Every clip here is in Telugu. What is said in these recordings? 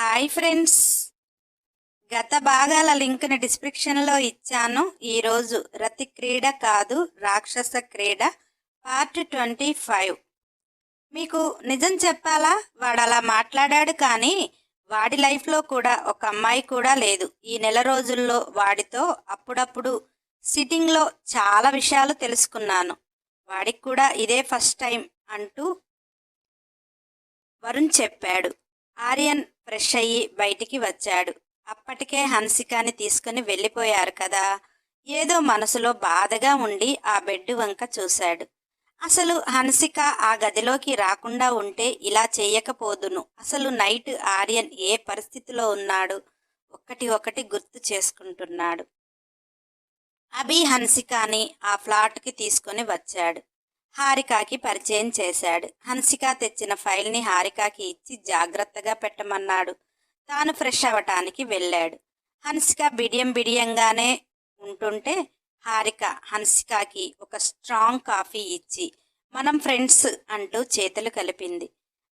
Hi friends. గత భాగాల లింక్ని డిస్క్రిప్షన్లో ఇచ్చాను. ఈరోజు రతి క్రీడ కాదు రాక్షస క్రీడ పార్ట్ ట్వంటీ ఫైవ్. మీకు నిజం చెప్పాలా? వాడు అలా మాట్లాడాడు కానీ వాడి లైఫ్లో కూడా ఒక అమ్మాయి కూడా లేదు. ఈ నెల రోజుల్లో వాడితో అప్పుడప్పుడు సిట్టింగ్లో చాలా విషయాలు తెలుసుకున్నాను. వాడికి కూడా ఇదే ఫస్ట్ టైం అంటూ వరుణ్ చెప్పాడు. ఆర్యన్ ఫ్రెష్ అయ్యి బయటికి వచ్చాడు. అప్పటికే హన్సికాని తీసుకుని వెళ్ళిపోయారు కదా. ఏదో మనసులో బాధగా ఉండి ఆ బెడ్ వంక చూశాడు. అసలు హన్సిక ఆ గదిలోకి రాకుండా ఉంటే ఇలా చేయకపోదును. అసలు నైట్ ఆర్యన్ ఏ పరిస్థితిలో ఉన్నాడు? ఒకటి ఒకటి గుర్తు చేసుకుంటున్నాడు. అభి హన్సికాని ఆ ఫ్లాట్కి తీసుకొని వచ్చాడు. హారికాకి పరిచయం చేశాడు. హన్సిక తెచ్చిన ఫైల్ని హారికాకి ఇచ్చి జాగ్రత్తగా పెట్టమన్నాడు. తాను ఫ్రెష్ అవ్వటానికి వెళ్ళాడు. హన్సిక బిడియం బిడియంగానే ఉంటుంటే హారిక హన్సికాకి ఒక స్ట్రాంగ్ కాఫీ ఇచ్చి మనం ఫ్రెండ్స్ అంటూ చేతులు కలిపింది.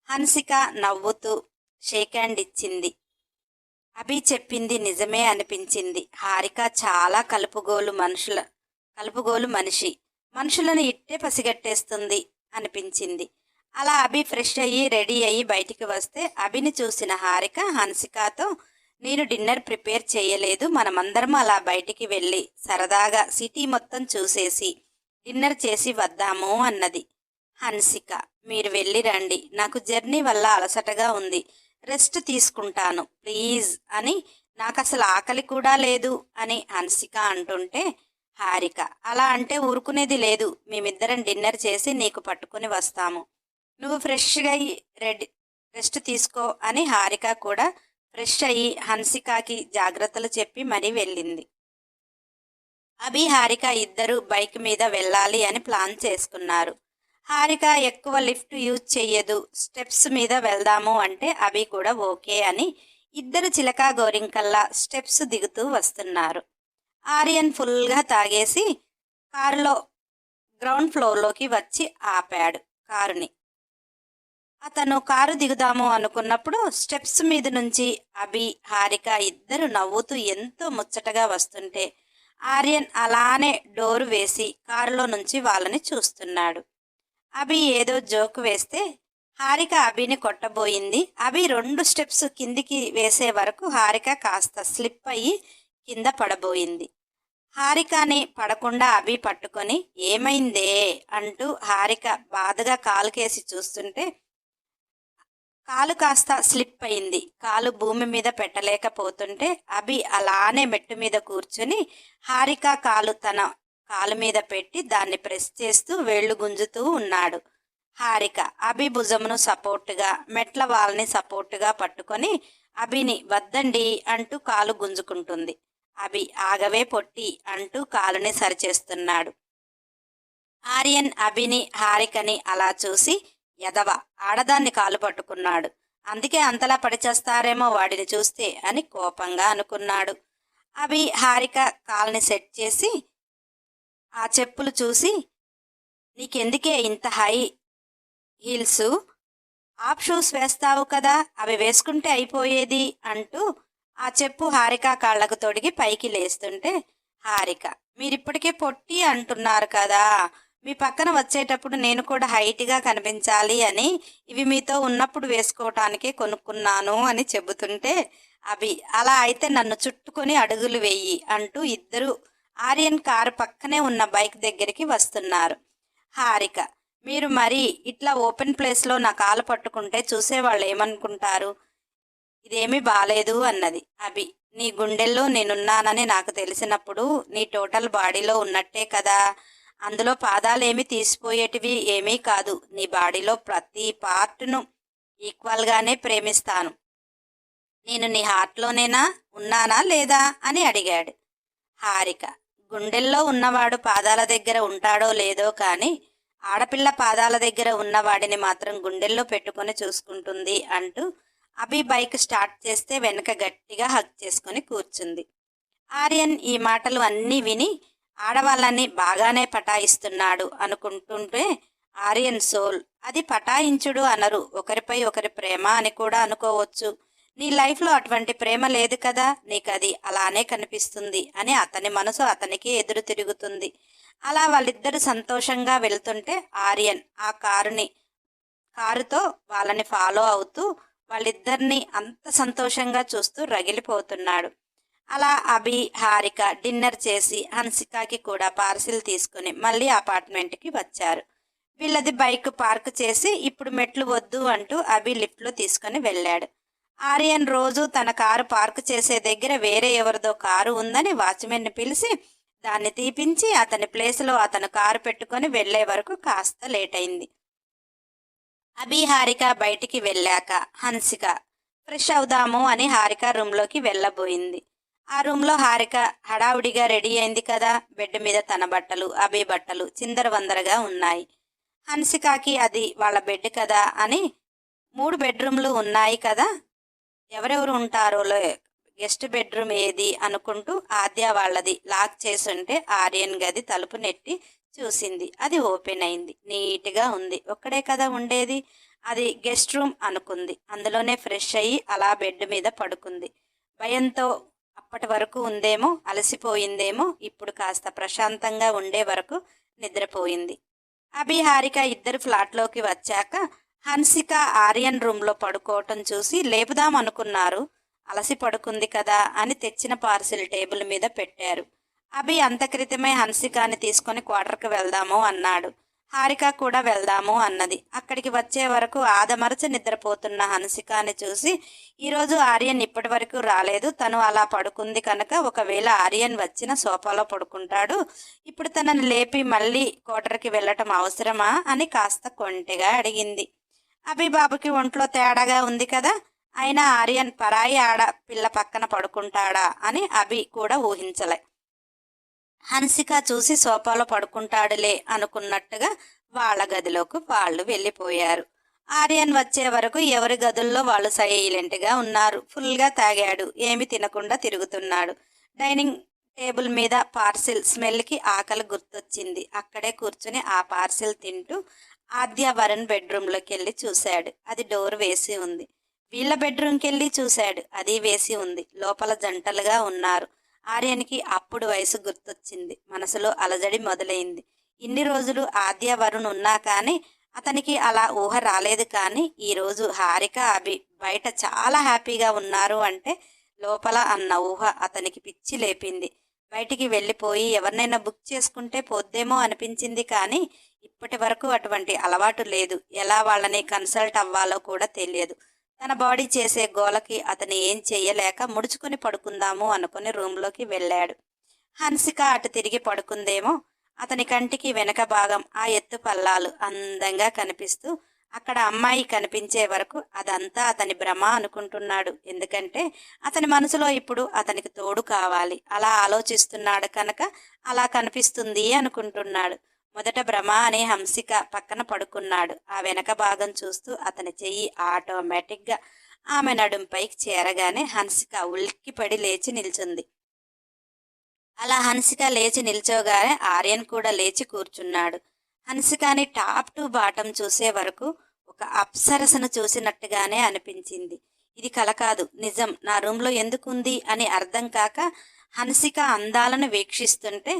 హన్సిక నవ్వుతూ షేక్ హ్యాండ్ ఇచ్చింది. అభి చెప్పింది నిజమే అనిపించింది. హారిక చాలా కలుపుగోలు మనుషుల కలుపుగోలు మనిషి. మనుషులను ఇట్టే పసిగట్టేస్తుంది అనిపించింది. అలా అభి ఫ్రెష్ అయ్యి రెడీ అయ్యి బయటికి వస్తే అభిని చూసిన హారిక హన్సికాతో నేను డిన్నర్ ప్రిపేర్ చేయలేదు మనమందరం అలా బయటికి వెళ్ళి సరదాగా సిటీ మొత్తం చూసేసి డిన్నర్ చేసి వద్దాము అన్నది. హన్సిక మీరు వెళ్ళి రండి నాకు జర్నీ వల్ల అలసటగా ఉంది రెస్ట్ తీసుకుంటాను ప్లీజ్ అని నాకు అసలు ఆకలి కూడా లేదు అని హన్సిక అంటుంటే హారిక. అలా అంటే ఊరుకునేది లేదు. మేమిద్దరం డిన్నర్ చేసి నీకు పట్టుకుని వస్తాము. నువ్వు ఫ్రెష్గా అయ్యి రెడీ రెస్ట్ తీసుకో అని హారిక కూడా ఫ్రెష్ అయ్యి హన్సికాకి జాగ్రత్తలు చెప్పి మరీ వెళ్ళింది. అభి హారిక ఇద్దరు బైక్ మీద వెళ్ళాలి అని ప్లాన్ చేసుకున్నారు. హారిక ఎక్కువ లిఫ్ట్ యూజ్ చెయ్యదు. స్టెప్స్ మీద వెళ్దాము అంటే అభి కూడా ఓకే అని ఇద్దరు చిలక గోరింకల్లా స్టెప్స్ దిగుతూ వస్తున్నారు. ఆర్యన్ ఫుల్గా తాగేసి కారులో గ్రౌండ్ ఫ్లోర్లోకి వచ్చి ఆపాడు కారుని. అతను కారు దిగుదాము అనుకున్నప్పుడు స్టెప్స్ మీద నుంచి అభి హారిక ఇద్దరు నవ్వుతూ ఎంతో ముచ్చటగా వస్తుంటే ఆర్యన్ అలానే డోరు వేసి కారులో నుంచి వాళ్ళని చూస్తున్నాడు. అభి ఏదో జోక్ వేస్తే హారిక అభిని కొట్టబోయింది. అభి రెండు స్టెప్స్ కిందికి వేసే వరకు హారిక కాస్త స్లిప్ అయ్యి కింద పడబోయింది. హారికని పడకుండా అభి పట్టుకొని ఏమైందే? అంటూ హారిక బాధగా కాలుకేసి చూస్తుంటే కాలు కాస్త స్లిప్ అయింది. కాలు భూమి మీద పెట్టలేకపోతుంటే అభి అలానే మెట్టు మీద కూర్చుని హారిక కాలు తన కాలు మీద పెట్టి దాన్ని ప్రెస్ చేస్తూ వేళ్ళు గుంజుతూ ఉన్నాడు. హారిక అభి భుజమును సపోర్టుగా మెట్ల వాళ్ళని సపోర్టుగా పట్టుకొని అభిని వద్దండి అంటూ కాలు గుంజుకుంటుంది. అభి ఆగవే పొట్టి అంటూ కాలుని సరిచేస్తున్నాడు. ఆర్యన్ అభిని హారికని అలా చూసి ఎదవ ఆడదాన్ని కాలు పట్టుకున్నాడు. అందుకే అంతలా పడిచేస్తారేమో వాడిని చూస్తే అని కోపంగా అనుకున్నాడు. అభి హారిక కాల్ని సెట్ చేసి ఆ చెప్పులు చూసి నీకెందుకే ఇంత హై హీల్స్? ఆప్ షూస్ వేస్తావు కదా అవి వేసుకుంటే అయిపోయేది అంటూ ఆ చెప్పు హారిక కాళ్ళకు తొడిగి పైకి లేస్తుంటే హారిక మీరిప్పటికే పొట్టి అంటున్నారు కదా. మీ పక్కన వచ్చేటప్పుడు నేను కూడా హైట్గా కనిపించాలి అని ఇవి మీతో ఉన్నప్పుడు వేసుకోవటానికే కొనుక్కున్నాను అని చెబుతుంటే అవి అలా అయితే నన్ను చుట్టుకొని అడుగులు వేయి అంటూ ఇద్దరు ఆర్యన్ కారు పక్కనే ఉన్న బైక్ దగ్గరికి వస్తున్నారు. హారిక మీరు మరి ఇట్లా ఓపెన్ ప్లేస్లో నా కాలు పట్టుకుంటే చూసేవాళ్ళు ఏమనుకుంటారు? ఇదేమీ బాలేదు అన్నది. అభి నీ గుండెల్లో నేనున్నానని నాకు తెలిసినప్పుడు నీ టోటల్ బాడీలో ఉన్నట్టే కదా. అందులో పాదాలేమి తీసిపోయేటివి ఏమీ కాదు. నీ బాడీలో ప్రతి పార్ట్ను ఈక్వల్గానే ప్రేమిస్తాను. నేను నీ హార్ట్లోనేనా? ఉన్నానా లేదా? అని అడిగాడు. హారిక గుండెల్లో ఉన్నవాడు పాదాల దగ్గర ఉంటాడో లేదో కానీ ఆడపిల్ల పాదాల దగ్గర ఉన్నవాడిని మాత్రం గుండెల్లో పెట్టుకొని చూసుకుంటుంది అంటూ అభి బైక్ స్టార్ట్ చేస్తే వెనక గట్టిగా హక్ చేసుకొని కూర్చుంది. ఆర్యన్ ఈ మాటలు అన్నీ విని ఆడవాళ్ళని బాగానే పటాయిస్తున్నాడు అనుకుంటుంటే ఆర్యన్ సోల్ అది పటాయించుడు అనరు ఒకరిపై ఒకరి ప్రేమ అని కూడా అనుకోవచ్చు. నీ లైఫ్లో అటువంటి ప్రేమ లేదు కదా నీకు అది అలానే కనిపిస్తుంది అని అతని మనసు అతనికి ఎదురు తిరుగుతుంది. అలా వాళ్ళిద్దరు సంతోషంగా వెళ్తుంటే ఆర్యన్ ఆ కారుని కారుతో వాళ్ళని ఫాలో అవుతూ వాళ్ళిద్దరిని అంత సంతోషంగా చూస్తూ రగిలిపోతున్నాడు. అలా అభి హారిక డిన్నర్ చేసి హన్సికాకి కూడా పార్సిల్ తీసుకుని మళ్ళీ అపార్ట్మెంట్కి వచ్చారు. వీళ్ళది బైక్ పార్క్ చేసి ఇప్పుడు మెట్లు వద్దు అంటూ అభి లిఫ్ట్లో తీసుకొని వెళ్ళాడు. ఆర్యన్ రోజు తన కారు పార్క్ చేసే దగ్గర వేరే ఎవరిదో కారు ఉందని వాచ్మెన్ని పిలిచి దాన్ని తీపించి అతని ప్లేస్లో అతను కారు పెట్టుకొని వెళ్ళే వరకు కాస్త లేట్ అయింది. అభి హారిక బయటికి వెళ్ళాక హన్సిక ఫ్రెష్ అవుదాము అని హారిక రూమ్లోకి వెళ్ళబోయింది. ఆ రూమ్లో హారిక హడావుడిగా రెడీ అయింది కదా బెడ్ మీద తన బట్టలు అభి బట్టలు చిందరవందరగా ఉన్నాయి. హన్సికాకి అది వాళ్ళ బెడ్ కదా అని మూడు బెడ్రూమ్లు ఉన్నాయి కదా ఎవరెవరు ఉంటారో గెస్ట్ బెడ్రూమ్ ఏది అనుకుంటూ ఆద్య వాళ్ళది లాక్ చేసుంటే ఆర్యన్ గది తలుపు నెట్టి చూసింది. అది ఓపెన్ అయింది. నీట్గా ఉంది. ఒక్కడే కదా ఉండేది? అది గెస్ట్ రూమ్ అనుకుంది. అందులోనే ఫ్రెష్ అయ్యి అలా బెడ్ మీద పడుకుంది. భయంతో అప్పటి వరకు ఉందేమో అలసిపోయిందేమో ఇప్పుడు కాస్త ప్రశాంతంగా ఉండే వరకు నిద్రపోయింది. అభి హారిక ఇద్దరు ఫ్లాట్లోకి వచ్చాక హన్సిక ఆర్యన్ రూమ్లో పడుకోవటం చూసి లేపుదాం అనుకున్నారు. అలసి పడుకుంది కదా అని తెచ్చిన పార్సిల్ టేబుల్ మీద పెట్టారు. అభి అంత క్రితమే హన్సికాని తీసుకొని క్వార్టర్కి వెళ్దాము అన్నాడు. హారిక కూడా వెళ్దాము అన్నది. అక్కడికి వచ్చే వరకు ఆదమరచ నిద్రపోతున్న హన్సికాని చూసి ఈరోజు ఆర్యన్ ఇప్పటి వరకు రాలేదు. తను అలా పడుకుంది కనుక ఒకవేళ ఆర్యన్ వచ్చిన సోఫాలో పడుకుంటాడు. ఇప్పుడు తనని లేపి మళ్ళీ కోటర్కి వెళ్ళటం అవసరమా అని కాస్త కొంటెగా అడిగింది. అభిబాబుకి ఒంట్లో తేడాగా ఉంది కదా అయినా ఆర్యన్ పరాయి ఆడ పిల్ల పక్కన పడుకుంటాడా అని అభి కూడా ఊహించలే. హన్సిక చూసి సోఫాలో పడుకుంటాడులే అనుకున్నట్టుగా వాళ్ళ గదిలోకి వాళ్ళు వెళ్ళిపోయారు. ఆర్యన్ వచ్చే వరకు ఎవరి గదుల్లో వాళ్ళు సైలెంట్గా ఉన్నారు. ఫుల్గా తాగాడు. ఏమి తినకుండా తిరుగుతున్నాడు. డైనింగ్ టేబుల్ మీద పార్సిల్ స్మెల్కి ఆకలి గుర్తొచ్చింది. అక్కడే కూర్చుని ఆ పార్సిల్ తింటూ ఆద్య వరుణ్ బెడ్రూమ్లోకి వెళ్ళి చూశాడు. అది డోర్ వేసి ఉంది. వీళ్ళ బెడ్రూమ్కి వెళ్ళి చూశాడు. అది వేసి ఉంది. లోపల జంటలుగా ఉన్నారు. ఆర్యనికి అప్పుడు వయసు గుర్తొచ్చింది. మనసులో అలజడి మొదలైంది. ఇన్ని రోజులు ఆద్య వరుణ్ ఉన్నా కానీ అతనికి అలా ఊహ రాలేదు కానీ ఈరోజు హారిక అభి బయట చాలా హ్యాపీగా ఉన్నారు అంటే లోపల అన్న ఊహ అతనికి పిచ్చి లేపింది. బయటికి వెళ్ళిపోయి ఎవరినైనా బుక్ చేసుకుంటే పోద్దేమో అనిపించింది కానీ ఇప్పటి వరకు అటువంటి అలవాటు లేదు. ఎలా వాళ్ళని కన్సల్ట్ అవ్వాలో కూడా తెలియదు. తన బాడీ చేసే గోలకి అతను ఏం చెయ్యలేక ముడుచుకొని పడుకుందాము అనుకుని రూమ్లోకి వెళ్ళాడు. హన్సిక అటు తిరిగి పడుకుందేమో అతని కంటికి వెనక భాగం ఆ ఎత్తు పల్లాలు అందంగా కనిపిస్తూ అక్కడ అమ్మాయి కనిపించే వరకు అదంతా అతని భ్రమ అనుకుంటున్నాడు. ఎందుకంటే అతని మనసులో ఇప్పుడు అతనికి తోడు కావాలి. అలా ఆలోచిస్తున్నాడు కనుక అలా కనిపిస్తుంది అనుకుంటున్నాడు. మొదట భ్రమ అనే హంసిక పక్కన పడుకున్నాడు. ఆ వెనక భాగం చూస్తూ అతని చెయ్యి ఆటోమేటిక్గా ఆమె నడుంపైకి చేరగానే హన్సిక ఉలిక్కిపడి లేచి నిల్చుంది. అలా హన్సిక లేచి నిల్చోగానే ఆర్యన్ కూడా లేచి కూర్చున్నాడు. హన్సికాని టాప్ టు బాటం చూసే వరకు ఒక అప్సరసను చూసినట్టుగానే అనిపించింది. ఇది కల కాదు నిజం నా రూమ్లో ఎందుకుంది అని అర్థం కాక హన్సిక అందాలను వీక్షిస్తుంటే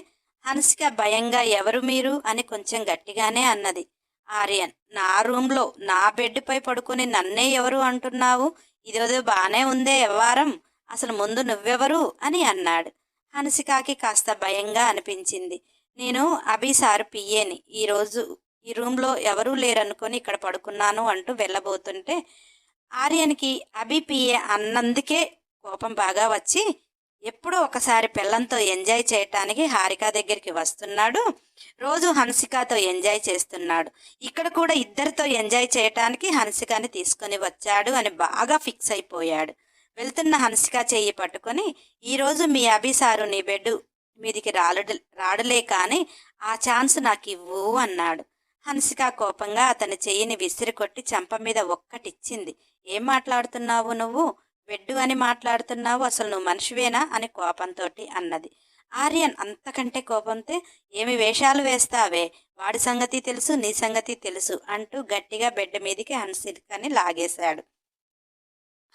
హన్సిక భయంగా ఎవరు మీరు అని కొంచెం గట్టిగానే అన్నది. ఆర్యన్ నా రూమ్లో నా బెడ్పై పడుకుని నన్నే ఎవరు అంటున్నావు? ఇదేదో బానే ఉందే వ్యవహారం. అసలు ముందు నువ్వెవరు అని అన్నాడు. హన్సికాకి కాస్త భయంగా అనిపించింది. నేను అభి సార్ పియ్యేని ఈరోజు ఈ రూమ్లో ఎవరూ లేరనుకొని ఇక్కడ పడుకున్నాను అంటూ వెళ్ళబోతుంటే ఆర్యన్కి అభి పియ్యే అన్నందుకే కోపం బాగా వచ్చి ఎప్పుడూ ఒకసారి పిల్లంతో ఎంజాయ్ చేయటానికి హారిక దగ్గరికి వస్తున్నాడు. రోజు హన్సికతో ఎంజాయ్ చేస్తున్నాడు. ఇక్కడ కూడా ఇద్దరితో ఎంజాయ్ చేయటానికి హన్సికాని తీసుకొని వచ్చాడు అని బాగా ఫిక్స్ అయిపోయాడు. వెళ్తున్న హన్సిక చెయ్యి పట్టుకొని ఈరోజు మీ అభిసారు నీ బెడ్ మీదికి రాలడు రాడులే కానీ ఆ ఛాన్స్ నాకు ఇవ్వు అన్నాడు. హన్సిక కోపంగా అతని చెయ్యిని విసిరి కొట్టి చెంప మీద ఒక్కటిచ్చింది. ఏం మాట్లాడుతున్నావు నువ్వు? వెడ్డు అని మాట్లాడుతున్నావు అసలు నువ్వు మనిషివేనా? అని కోపంతో అన్నది. ఆర్యన్ అంతకంటే కోపంతో ఏమి వేషాలు వేస్తావే? వాడి సంగతి తెలుసు నీ సంగతి తెలుసు అంటూ గట్టిగా బెడ్ మీదికి హన్సికని లాగేశాడు.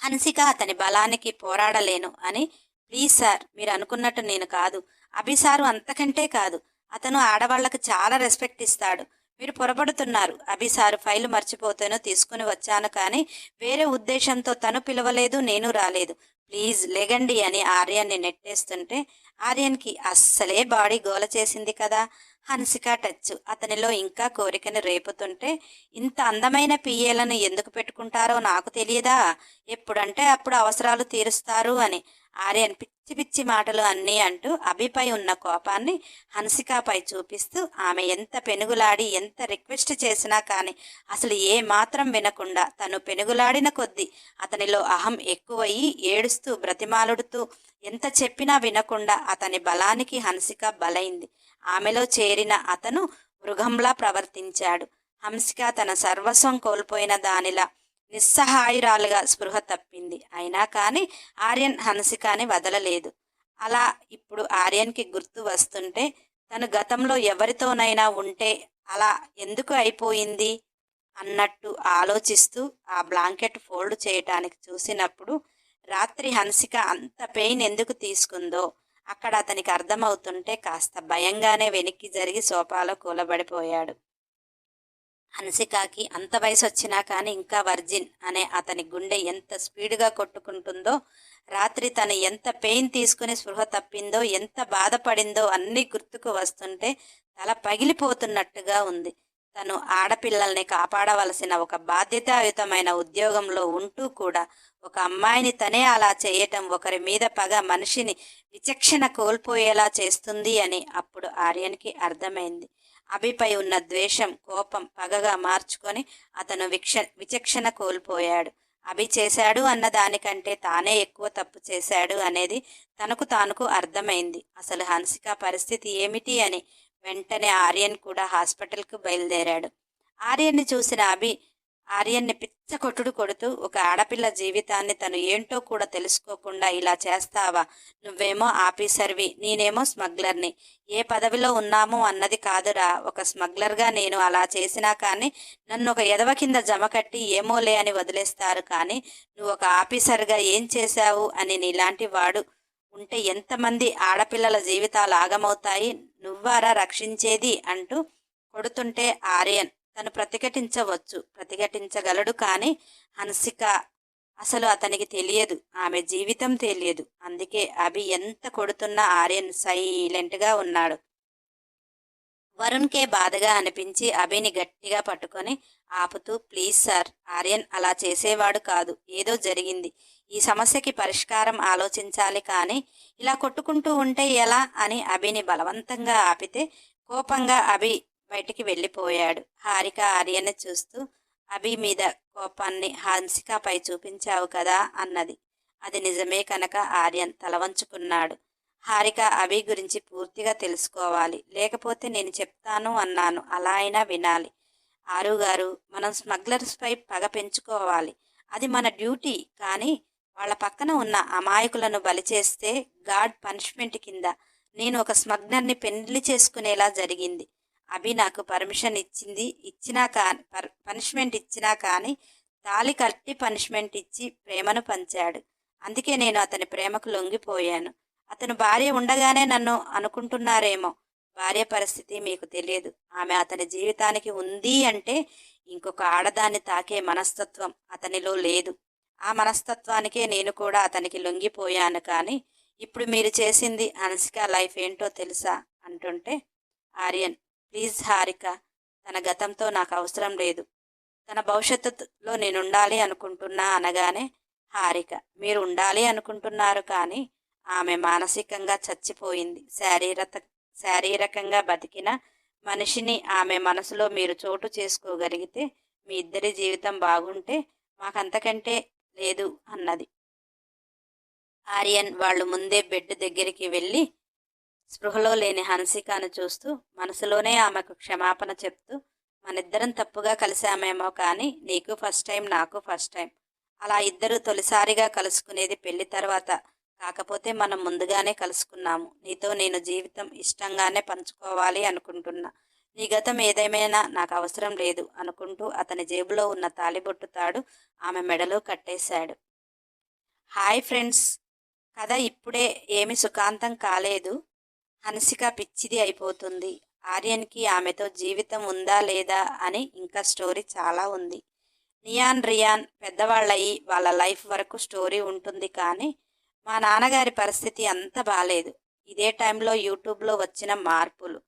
హన్సిక అతని బలానికి పోరాడలేను అని ప్లీజ్ సార్ మీరు అనుకున్నట్టు నేను కాదు. అభిసారు అంతకంటే కాదు. అతను ఆడవాళ్ళకు చాలా రెస్పెక్ట్ ఇస్తాడు. మీరు పొరపడుతున్నారు. అభిసారు ఫైలు మర్చిపోతేనో తీసుకుని వచ్చాను కానీ వేరే ఉద్దేశంతో తను పిలవలేదు నేను రాలేదు. ప్లీజ్ లెగండి అని ఆర్యన్ని నెట్టేస్తుంటే ఆర్యన్కి అస్సలే బాడీ గోల చేసింది కదా? హన్సిక టచ్. అతనిలో ఇంకా కోరికను రేపుతుంటే ఇంత అందమైన పియ్యేలను ఎందుకు పెట్టుకుంటారో నాకు తెలియదా? ఎప్పుడంటే అప్పుడు అవసరాలు తీరుస్తారు అని. ఆర్యన్ పిచ్చి పిచ్చి మాటలు అన్నీ అంటూ అభిపై ఉన్న కోపాన్ని హన్సికాపై చూపిస్తూ ఆమె ఎంత పెనుగులాడి ఎంత రిక్వెస్ట్ చేసినా కానీ అసలు ఏ మాత్రం వినకుండా తను పెనుగులాడిన కొద్దీ అతనిలో అహం ఎక్కువయ్యి ఏడుస్తూ బ్రతిమాలుడుతూ ఎంత చెప్పినా వినకుండా అతని బలానికి హన్సిక బలైంది. ఆమెలో చేరిన అతను మృగంలా ప్రవర్తించాడు. హంసిక తన సర్వస్వం కోల్పోయిన దానిలా నిస్సహాయురాలుగా స్పృహ తప్పింది. అయినా కానీ ఆర్యన్ హన్సికాని వదలలేదు. అలా ఇప్పుడు ఆర్యన్కి గుర్తు వస్తుంటే తను గతంలో ఎవరితోనైనా ఉంటే అలా ఎందుకు అయిపోయింది? అన్నట్టు ఆలోచిస్తూ ఆ బ్లాంకెట్ ఫోల్డ్ చేయటానికి చూసినప్పుడు రాత్రి హన్సిక అంత పెయిన్ ఎందుకు తీసుకుందో అక్కడ అతనికి అర్థమవుతుంటే కాస్త భయంగానే వెనక్కి జరిగి సోఫాలో కూలబడిపోయాడు. హన్సికాకి అంత వయసు వచ్చినా కానీ ఇంకా వర్జిన్ అనే అతని గుండె ఎంత స్పీడ్గా కొట్టుకుంటుందో రాత్రి తను ఎంత పెయిన్ తీసుకుని స్పృహ తప్పిందో ఎంత బాధపడిందో అన్నీ గుర్తుకు వస్తుంటే తల పగిలిపోతున్నట్టుగా ఉంది. తను ఆడపిల్లల్ని కాపాడవలసిన ఒక బాధ్యతాయుతమైన ఉద్యోగంలో ఉంటూ కూడా ఒక అమ్మాయిని తనే అలా చేయటం ఒకరి మీద పగ మనిషిని విచక్షణ కోల్పోయేలా చేస్తుంది అని అప్పుడు ఆర్యన్కి అర్థమైంది. అభిపై ఉన్న ద్వేషం కోపం పగగా మార్చుకొని అతను విక్ష విచక్షణ కోల్పోయాడు. అభి చేశాడు అన్న దానికంటే తానే ఎక్కువ తప్పు చేశాడు అనేది తనకు తానుకు అర్థమైంది. అసలు హన్సిక పరిస్థితి ఏమిటి అని వెంటనే ఆర్యన్ కూడా హాస్పిటల్కు బయలుదేరాడు. ఆర్యన్ని చూసిన అభి ఆర్యన్ని పిచ్చ కొట్టుడు కొడుతూ ఒక ఆడపిల్ల జీవితాన్ని తను ఏంటో కూడా తెలుసుకోకుండా ఇలా చేస్తావా? నువ్వేమో ఆఫీసర్వి నేనేమో స్మగ్లర్ని. ఏ పదవిలో ఉన్నాము అన్నది కాదురా. ఒక స్మగ్లర్గా నేను అలా చేసినా కానీ నన్ను ఒక ఎదవ కింద జమ కట్టి ఏమోలే అని వదిలేస్తారు. కానీ నువ్వు ఒక ఆఫీసర్గా ఏం చేశావు అని నీలాంటి వాడు ఉంటే ఎంతమంది ఆడపిల్లల జీవితాలు ఆగమవుతాయి? నువ్వారా రక్షించేది? అంటూ కొడుతుంటే ఆర్యన్ తను ప్రతిఘటించవచ్చు. ప్రతిఘటించగలడు కానీ హన్సిక అసలు అతనికి తెలియదు. ఆమె జీవితం తెలియదు. అందుకే అభి ఎంత కొడుతున్న ఆర్యన్ సైలెంట్గా ఉన్నాడు. వరుణ్కే బాధగా అనిపించి అభిని గట్టిగా పట్టుకొని ఆపుతూ ప్లీజ్ సార్ ఆర్యన్ అలా చేసేవాడు కాదు. ఏదో జరిగింది. ఈ సమస్యకి పరిష్కారం ఆలోచించాలి కానీ ఇలా కొట్టుకుంటూ ఉంటే ఎలా? అని అభిని బలవంతంగా ఆపితే కోపంగా అభి బయటికి వెళ్ళిపోయాడు. హారిక ఆర్యను చూస్తూ అభి మీద కోపాన్ని హన్సికపై చూపించావు కదా అన్నది. అది నిజమే కనుక ఆర్యన్ తలవంచుకున్నాడు. హారిక అభి గురించి పూర్తిగా తెలుసుకోవాలి. లేకపోతే నేను చెప్తాను అన్నాను. అలా అయినా వినాలి. ఆరు గారు మనం స్మగ్లర్స్పై పగ పెంచుకోవాలి. అది మన డ్యూటీ. కానీ వాళ్ళ పక్కన ఉన్న అమాయకులను బలి చేస్తే గాడ్ పనిష్మెంట్ కింద నేను ఒక స్మగ్నర్ని పెళ్ళి చేసుకునేలా జరిగింది. అభి నాకు పర్మిషన్ ఇచ్చింది. ఇచ్చినా కానీ పనిష్మెంట్ ఇచ్చినా కానీ తాలి కట్టి పనిష్మెంట్ ఇచ్చి ప్రేమను పంచాడు. అందుకే నేను అతని ప్రేమకు లొంగిపోయాను. అతను భార్య ఉండగానే నన్ను అనుకుంటున్నారేమో. భార్య పరిస్థితి మీకు తెలియదు. ఆమె అతని జీవితానికి ఉంది అంటే ఇంకొక ఆడదాన్ని తాకే మనస్తత్వం అతనిలో లేదు. ఆ మనస్తత్వానికే నేను కూడా అతనికి లొంగిపోయాను కానీ ఇప్పుడు మీరు చేసింది అనసిక లైఫ్ ఏంటో తెలుసా? అంటుంటే ఆర్యన్. ప్లీజ్ హారిక తన గతంతో నాకు అవసరం లేదు. తన భవిష్యత్తులో నేను ఉండాలి అనుకుంటున్నా అనగానే హారిక మీరు ఉండాలి అనుకుంటున్నారు కానీ ఆమె మానసికంగా చచ్చిపోయింది. శారీరక శారీరకంగా బతికిన మనిషిని ఆమె మనసులో మీరు చోటు చేసుకోగలిగితే మీ ఇద్దరి జీవితం బాగుంటే మాకంతకంటే లేదు అన్నది. ఆర్యన్ వాళ్ళు ముందే బెడ్ దగ్గరికి వెళ్ళి స్పృహలో లేని హన్సికాను చూస్తూ మనసులోనే ఆమెకు క్షమాపణ చెప్తూ మనిద్దరం తప్పుగా కలిసామేమో కానీ నీకు ఫస్ట్ టైం నాకు ఫస్ట్ టైం. అలా ఇద్దరు తొలిసారిగా కలుసుకునేది పెళ్ళి తర్వాత. కాకపోతే మనం ముందుగానే కలుసుకున్నాము. నీతో నేను జీవితం ఇష్టంగానే పంచుకోవాలి అనుకుంటున్నా. నీ గతం ఏదేమైనా నాకు అవసరం లేదు అనుకుంటూ అతని జేబులో ఉన్న తాలిబొట్టు తాడు ఆమె మెడలో కట్టేశాడు. Hi friends. కథ ఇప్పుడే ఏమి సుఖాంతం కాలేదు. హన్సిక పిచ్చిది అయిపోతుంది. ఆర్యన్కి ఆమెతో జీవితం ఉందా లేదా అని ఇంకా స్టోరీ చాలా ఉంది. నియాన్ రియాన్ పెద్దవాళ్ళయి వాళ్ళ లైఫ్ వరకు స్టోరీ ఉంటుంది కానీ మా నాన్నగారి పరిస్థితి అంత బాలేదు. ఇదే టైంలో యూట్యూబ్లో వచ్చిన మార్పులు.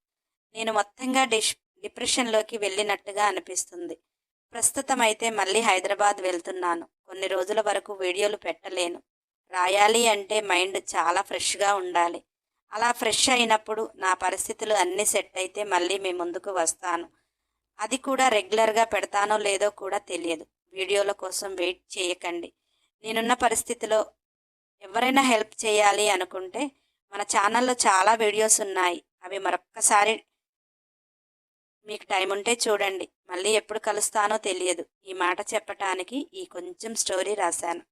నేను మొత్తంగా డిష్ డిప్రెషన్లోకి వెళ్ళినట్టుగా అనిపిస్తుంది. ప్రస్తుతం అయితే మళ్ళీ హైదరాబాద్ వెళ్తున్నాను. కొన్ని రోజుల వరకు వీడియోలు పెట్టలేను. రాయాలి అంటే మైండ్ చాలా ఫ్రెష్గా ఉండాలి. అలా ఫ్రెష్ అయినప్పుడు నా పరిస్థితులు అన్నీ సెట్ అయితే మళ్ళీ మీ ముందుకు వస్తాను. అది కూడా రెగ్యులర్గా పెడతానో లేదో కూడా తెలియదు. వీడియోల కోసం వెయిట్ చేయకండి. నేనున్న పరిస్థితిలో ఎవరైనా హెల్ప్ చేయాలి అనుకుంటే మన ఛానల్లో చాలా వీడియోస్ ఉన్నాయి. అవి మరొక్కసారి మీకు టైం ఉంటే చూడండి. మళ్ళీ ఎప్పుడు కలుస్తానో తెలియదు. ఈ మాట చెప్పటానికి ఈ కొంచెం స్టోరీ రాశాను.